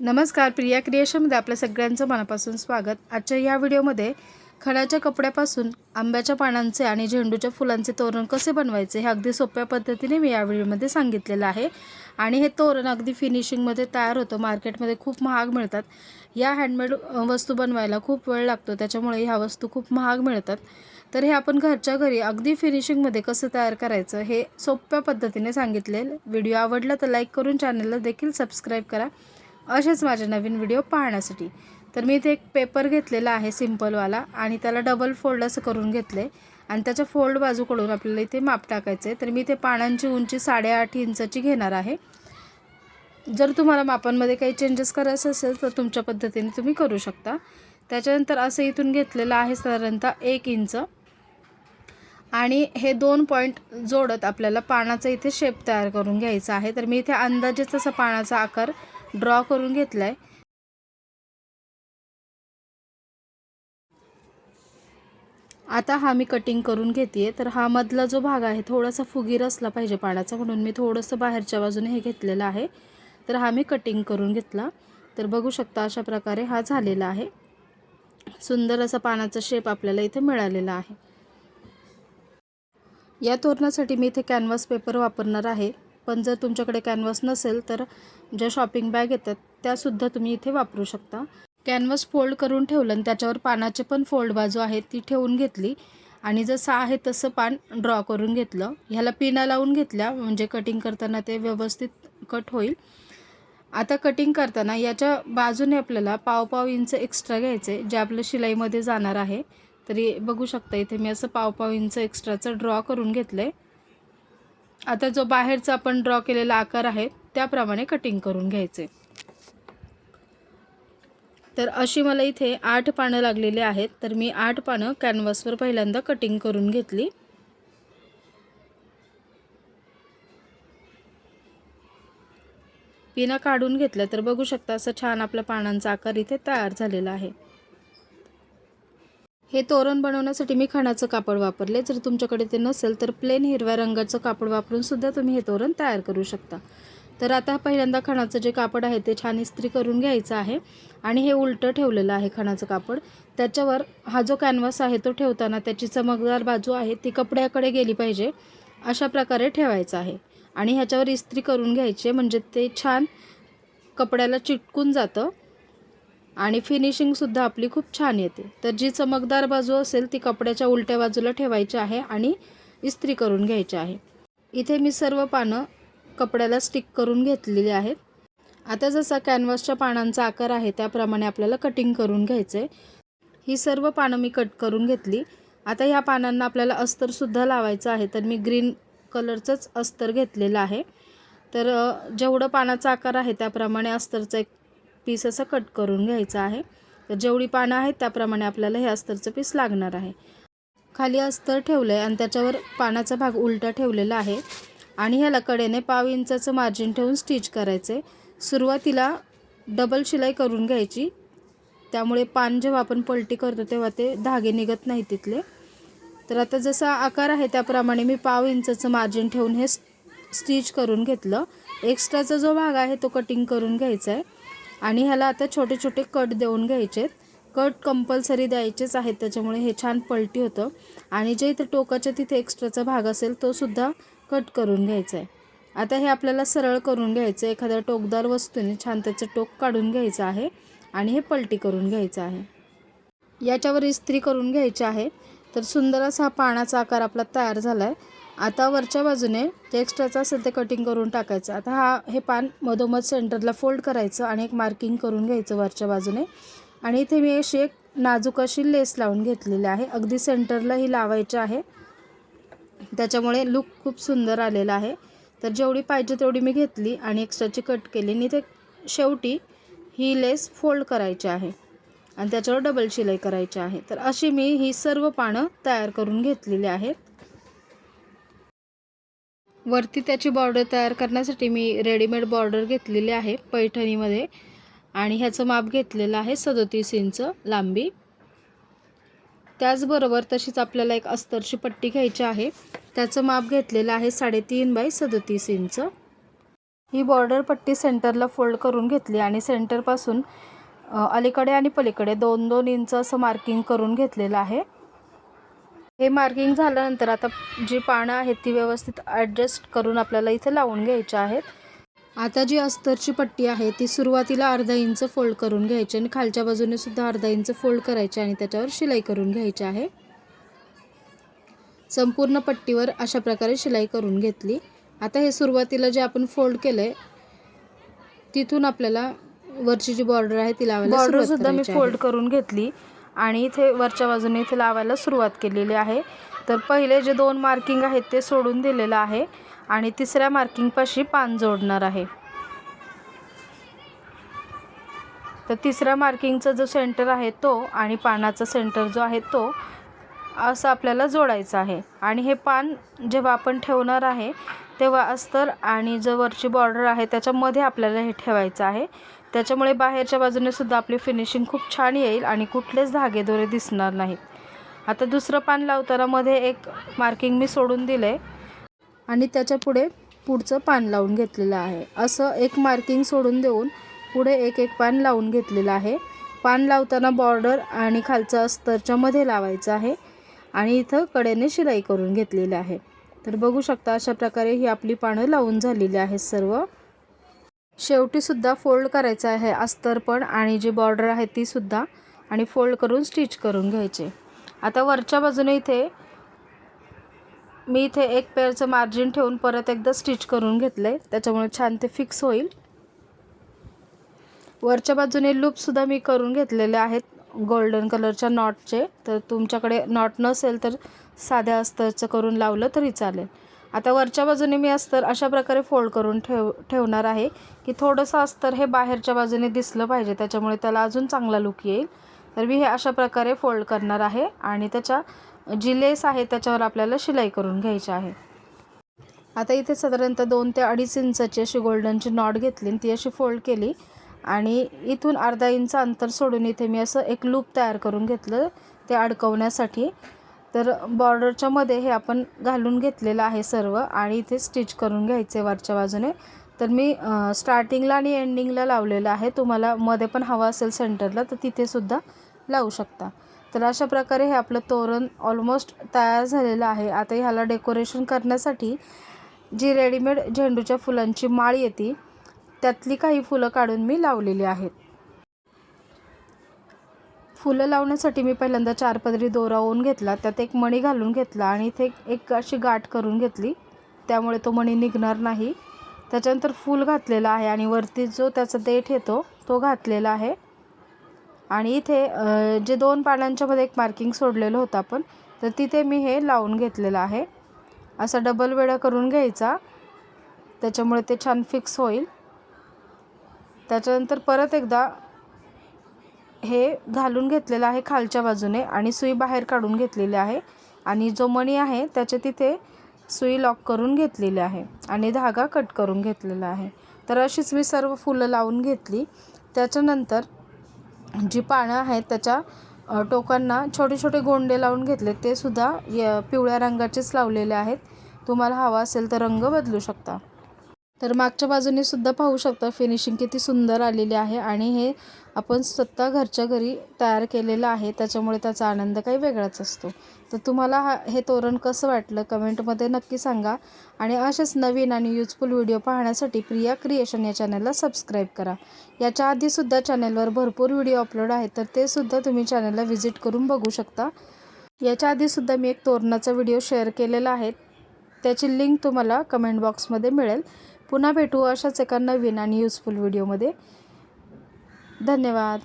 नमस्कार प्रिया क्रिएशनमध्ये आपल्या सगळ्यांचं मनापासून स्वागत. आजच्या या व्हिडिओमध्ये खडाच्या कपड्यापासून आंब्याच्या पानांचे आणि झेंडूच्या फुलांचे तोरण कसे बनवायचे हे अगदी सोप्या पद्धतीने मी या व्हिडिओमध्ये सांगितलेलं आहे. आणि हे तोरण अगदी फिनिशिंगमध्ये तयार होतं. मार्केटमध्ये खूप महाग मिळतात. या हँडमेड वस्तू बनवायला खूप वेळ लागतो. त्याच्यामुळे ह्या वस्तू खूप महाग मिळतात. तर हे आपण घरच्या घरी अगदी फिनिशिंगमध्ये कसं तयार करायचं हे सोप्या पद्धतीने सांगितले व्हिडिओ आवडला तर लाईक करून चॅनलला देखील सबस्क्राईब करा. असेच माझे नवीन व्हिडिओ पाहण्यासाठी. तर मी इथे एक पेपर घेतलेला आहे सिम्पलवाला आणि त्याला डबल फोल्ड असं करून घेतले आणि त्याच्या फोल्ड बाजूकडून आपल्याला इथे माप टाकायचं आहे तर मी इथे पानांची उंची साडेआठ इंचाची घेणार आहे. जर तुम्हाला मापांमध्ये काही चेंजेस करायचं असेल तर तुमच्या पद्धतीने तुम्ही करू शकता. त्याच्यानंतर असं इथून घेतलेलं आहे साधारणतः एक इंच. आणि हे दोन पॉईंट जोडत आपल्याला पानाचा इथे शेप तयार करून घ्यायचा आहे. तर मी इथे अंदाजेच असा पानाचा आकार ड्रॉ करून घेतला आहे आता हा मी कटिंग करून घेते तर हा मधला जो भाग आहे थोडासा फुगीर असला पाहिजे पाण्याचा म्हणून मी थोडंसं बाहेरच्या बाजूने हे घेतलेलं आहे. तर हा मी कटिंग करून घेतला. तर बघू शकता अशा प्रकारे हा झालेला आहे. सुंदर असा पानाचा शेप आपल्याला इथे मिळालेला आहे. या तोरणासाठी मी इथे कॅनव्हास पेपर वापरणार आहे. पण जर तुमच्याकडे कॅनव्हास नसेल तर ज्या शॉपिंग बॅग येतात त्यासुद्धा तुम्ही इथे वापरू शकता. कॅनव्हास फोल्ड करून ठेवलं आणि त्याच्यावर पानाचे पण फोल्ड बाजू आहे ती ठेवून घेतली. आणि जसं आहे तसं पान ड्रॉ करून घेतलं. ह्याला पिना लावून घेतल्या म्हणजे कटिंग करताना ते व्यवस्थित कट होईल. आता कटिंग करताना याच्या बाजूने आपल्याला पाव पाव इंच एक्स्ट्रा घ्यायचे जे आपलं शिलाईमध्ये जाणार आहे. तरी बघू शकता इथे मी असं पाव पाव इंच एक्स्ट्राचं ड्रॉ करून घेतलं आहे आता जो बाहेरचा आपण ड्रॉ केलेला आकार आहे त्याप्रमाणे कटिंग करून घ्यायचे. तर अशी मला इथे आठ पानं लागलेली आहेत तर मी आठ पानं कॅनव्हासवर पहिल्यांदा कटिंग करून घेतली. पिना काढून घेतलं तर बघू शकता असं छान आपल्या पानांचा आकार इथे तयार झालेला आहे. हे तोरण बनवण्यासाठी मी खणाचं कापड वापरले. जर तुमच्याकडे ते नसेल तर प्लेन हिरव्या रंगाचं कापड वापरूनसुद्धा तुम्ही हे तोरण तयार करू शकता. तर आता पहिल्यांदा खणाचं जे कापड आहे ते छान इस्त्री करून घ्यायचं आहे आणि हे उलटं ठेवलेलं आहे खणाचं कापड. त्याच्यावर हा जो कॅनव्हास आहे तो ठेवताना त्याची चमकदार बाजू आहे ती कपड्याकडे गेली पाहिजे अशा प्रकारे ठेवायचं आहे. आणि ह्याच्यावर इस्त्री करून घ्यायची म्हणजे ते छान कपड्याला चिटकून जातं. आणि फिनिशिंगसुद्धा आपली खूप छान येते. तर जी चमकदार बाजू असेल ती कपड्याच्या उलट्या बाजूला ठेवायची आहे आणि इस्त्री करून घ्यायची आहे. इथे मी सर्व पानं कपड्याला स्टिक करून घेतलेली आहेत. आता जसा कॅनव्हासच्या पानांचा आकार आहे त्याप्रमाणे आपल्याला कटिंग करून घ्यायचं आहे ही सर्व पानं मी कट करून घेतली. आता ह्या पानांना आपल्याला अस्तरसुद्धा लावायचं आहे तर मी ग्रीन कलरचंच अस्तर घेतलेलं आहे. तर जेवढं पानाचा आकार आहे त्याप्रमाणे अस्तरचा एक पीस असं कट करून घ्यायचं आहे. तर जेवढी पानं आहेत त्याप्रमाणे आपल्याला हे अस्तरचं पीस लागणार आहे. खाली अस्तर ठेवलं आहे आणि त्याच्यावर पानाचा भाग उलटा ठेवलेला आहे. आणि ह्याला कडेने पाव इंचाचं मार्जिन ठेवून स्टिच करायचं आहे सुरुवातीला डबल शिलाई करून घ्यायची. त्यामुळे पान जेव्हा आपण पलटी करतो तेव्हा ते धागे निघत नाही तिथले. तर आता जसा आकार आहे त्याप्रमाणे मी पाव इंचाचं मार्जिन ठेवून हे स्टिच करून घेतलं. एक्स्ट्राचा जो भाग आहे तो कटिंग करून घ्यायचा आहे आणि ह्याला आता छोटे छोटे कट देऊन घ्यायचे कट कंपल्सरी द्यायचेच आहेत त्याच्यामुळे हे छान पलटी होतं. आणि जे इथे टोकाच्या तिथे एक्स्ट्राचा भाग असेल तो सुद्धा कट करून घ्यायचा आहे आता हे आपल्याला सरळ करून घ्यायचं आहे एखाद्या टोकदार वस्तूने छान त्याचं टोक काढून घ्यायचं आहे आणि हे पलटी करून घ्यायचं आहे. याच्यावर इस्त्री करून घ्यायची आहे. तर सुंदर असा हा पानाचा आकार आपला तयार झाला आहे आता वरच्या बाजूने जे एक्स्ट्राचं असेल ते कटिंग करून टाकायचं. आता हा हे पान मधोमध सेंटरला फोल्ड करायचं आणि एक मार्किंग करून घ्यायचं वरच्या बाजूने. आणि इथे मी अशी एक नाजूक अशी लेस लावून घेतलेली आहे. अगदी सेंटरला ही लावायची आहे. त्याच्यामुळे लुक खूप सुंदर आलेला आहे. तर जेवढी पाहिजे तेवढी मी घेतली आणि एक्स्ट्राची कट केली. आणि ते शेवटी ही लेस फोल्ड करायची आहे. आणि त्याच्यावर डबल शिलाई करायची आहे. तर अशी मी ही सर्व पानं तयार करून घेतलेली आहेत. वरती त्याची बॉर्डर तयार करण्यासाठी मी रेडीमेड बॉर्डर घेतलेली आहे पैठणीमध्ये. आणि ह्याचं माप घेतलेलं आहे सदोतीस इंच लांबी. त्याचबरोबर तशीच आपल्याला एक अस्तरची पट्टी घ्यायची आहे. त्याचं माप घेतलेलं आहे साडेतीन बाय सदोतीस इंच. ही बॉर्डर पट्टी सेंटरला फोल्ड करून घेतली आणि सेंटरपासून अलीकडे आणि पलीकडे दोन दोन इंच असं मार्किंग करून घेतलेलं आहे. हे मार्किंग झाल्यानंतर आता जी पानं आहेत ती व्यवस्थित ॲडजस्ट करून आपल्याला इथे लावून घ्यायची आहेत. आता जी अस्तरची पट्टी आहे ती सुरुवातीला अर्धा इंच फोल्ड करून घ्यायची आणि खालच्या बाजूने सुद्धा अर्धा इंच फोल्ड करायची आणि त्याच्यावर शिलाई करून घ्यायची आहे. संपूर्ण पट्टीवर अशा प्रकारे शिलाई करून घेतली. आता हे सुरुवातीला जे आपण फोल्ड केलं आहे तिथून आपल्याला वरची जी बॉर्डर आहे ती लावायला सुरुवात सुद्धा मी करायची आहे. fold करून घेतली आणि इथे वरच्या बाजूने इथे लावायला सुरुवात केलेली आहे. तर पहिले जे दोन मार्किंग आहेत ते सोडून दिलेलं आहे आणि तिसऱ्या मार्किंगपाशी पान जोडणार आहे. तर तिसऱ्या मार्किंगचा जो सेंटर आहे तो आणि पानाचा सेंटर जो आहे तो असं आपल्याला जोडायचं आहे. आणि हे पान जेव्हा आपण ठेवणार आहे तेव्हा अस्तर आणि जो वरची बॉर्डर आहे त्याच्यामध्ये आपल्याला हे ठेवायचं आहे. त्याच्यामुळे बाहेरच्या बाजूने सुद्धा आपली फिनिशिंग खूप छान येईल आणि कुठलेच धागेदोरे दिसणार नाहीत. आता दुसरं पान लावताना मध्ये एक मार्किंग मी सोडून दिलं आहे आणि त्याच्या पुढे पुढचं पान लावून घेतलेलं आहे. असं एक मार्किंग सोडून देऊन पुढे एक एक पान लावून घेतलेलं आहे. पान लावताना बॉर्डर आणि खालचं अस्तरच्या मध्ये लावायचं आहे आणि इथं कडेने शिलाई करून घेतलेली आहे. तर बघू शकता अशा प्रकारे ही आपली पानं लावून झालेली आहेत सर्व. शेवटीसुद्धा फोल्ड करायचं आहे अस्तर पण आणि जी बॉर्डर आहे तीसुद्धा आणि फोल्ड करून स्टिच करून घ्यायचे. आता वरच्या बाजूने इथे मी इथे एक पेअरचं मार्जिन ठेवून परत एकदा स्टिच करून घेतलं आहे त्याच्यामुळे छान ते फिक्स होईल. वरच्या बाजूने लूपसुद्धा मी करून घेतलेले आहेत गोल्डन कलरच्या नॉटचे. तर तुमच्याकडे नॉट नसेल तर साध्या अस्तरचं करून लावलं तरी चालेल. आता वरच्या बाजूने मी अस्तर अशा प्रकारे फोल्ड करून ठेव ठेवणार आहे की थोडंसं अस्तर हे बाहेरच्या बाजूने दिसलं पाहिजे त्याच्यामुळे त्याला अजून चांगला लुक येईल. तर मी हे अशा प्रकारे फोल्ड करणार आहे आणि त्याच्या जी लेस आहे त्याच्यावर आपल्याला शिलाई करून घ्यायची आहे. आता इथे साधारणतः दोन ते अडीच इंचाची अशी गोल्डनची नॉट घेतली आणि ती अशी फोल्ड केली. आणि इथून अर्धा इंच अंतर सोडून इथे मी असं एक लूप तयार करून घेतलं ते अडकवण्यासाठी. तर बॉर्डरच्या मध्ये हे आपण घालून घेतलेलं आहे सर्व आणि इथे स्टिच करून घ्यायचे वरच्या बाजूने. तर मी स्टार्टिंगला आणि एंडिंगला लावलेलं आहे. तुम्हाला मध्ये पण हवं असेल सेंटरला तर तिथेसुद्धा लावू शकता. तर अशा प्रकारे हे आपलं तोरण ऑलमोस्ट तयार झालेलं आहे. आता ह्याला डेकोरेशन करण्यासाठी जी रेडीमेड झेंडूच्या फुलांची माळ येते त्यातली काही फुलं काढून मी लावलेली आहेत. फुलं लावण्यासाठी मी पहिल्यांदा चार पदरी दोरा ओवून घेतला. त्यात एक मणी घालून घेतला आणि इथे एक अशी गाठ करून घेतली. त्यामुळे तो मणी निघणार नाही. त्याच्यानंतर फूल घातलेलं आहे आणि वरती जो त्याचा देठ येतो तो घातलेला आहे. आणि इथे जे दोन पानांच्यामध्ये एक मार्किंग सोडलेलं होतं आपण तर तिथे मी हे लावून घेतलेलं आहे. असा डबल वेळा करून घ्यायचा. त्याच्यामुळे ते छान फिक्स होईल. त्याच्यानंतर परत एकदा हे घालून घेतलेलं आहे खालच्या बाजूने आणि सुई बाहेर काढून घेतलेली आहे. आणि जो मणी आहे त्याच्या तिथे सुई लॉक करून घेतलेली आहे आणि धागा कट करून घेतलेला आहे. तर अशीच मी सर्व फुलं लावून घेतली. त्याच्यानंतर जी पानं आहेत त्याच्या टोकांना छोटे छोटे गोंडे लावून घेतले. ते सुद्धा य पिवळ्या रंगाचेच लावलेले आहेत. तुम्हाला हवा असेल तर रंग बदलू शकता. तर मागच्या बाजूने सुद्धा पाहू शकता फिनिशिंग किती सुंदर आलेली आहे आणि हे आपण स्वतः घरच्या घरी तयार केलेलं आहे. त्याच्यामुळे त्याचा आनंद काही वेगळाच असतो. तर तुम्हाला हा हे तोरण कसं वाटलं कमेंटमध्ये नक्की सांगा. आणि असेच नवीन आणि युजफुल व्हिडिओ पाहण्यासाठी प्रिया क्रिएशन या चॅनलला सबस्क्राईब करा. याच्या आधीसुद्धा चॅनलवर भरपूर व्हिडिओ अपलोड आहेत तर ते सुद्धा तुम्ही चॅनलला व्हिजिट करून बघू शकता. याच्या आधीसुद्धा मी एक तोरणाचा व्हिडिओ शेअर केलेला आहे. त्याची लिंक तुम्हाला कमेंट बॉक्समध्ये मिळेल. पुन्हा भेटू अशाच एका नवीन आणि युजफुल व्हिडिओमध्ये धन्यवाद.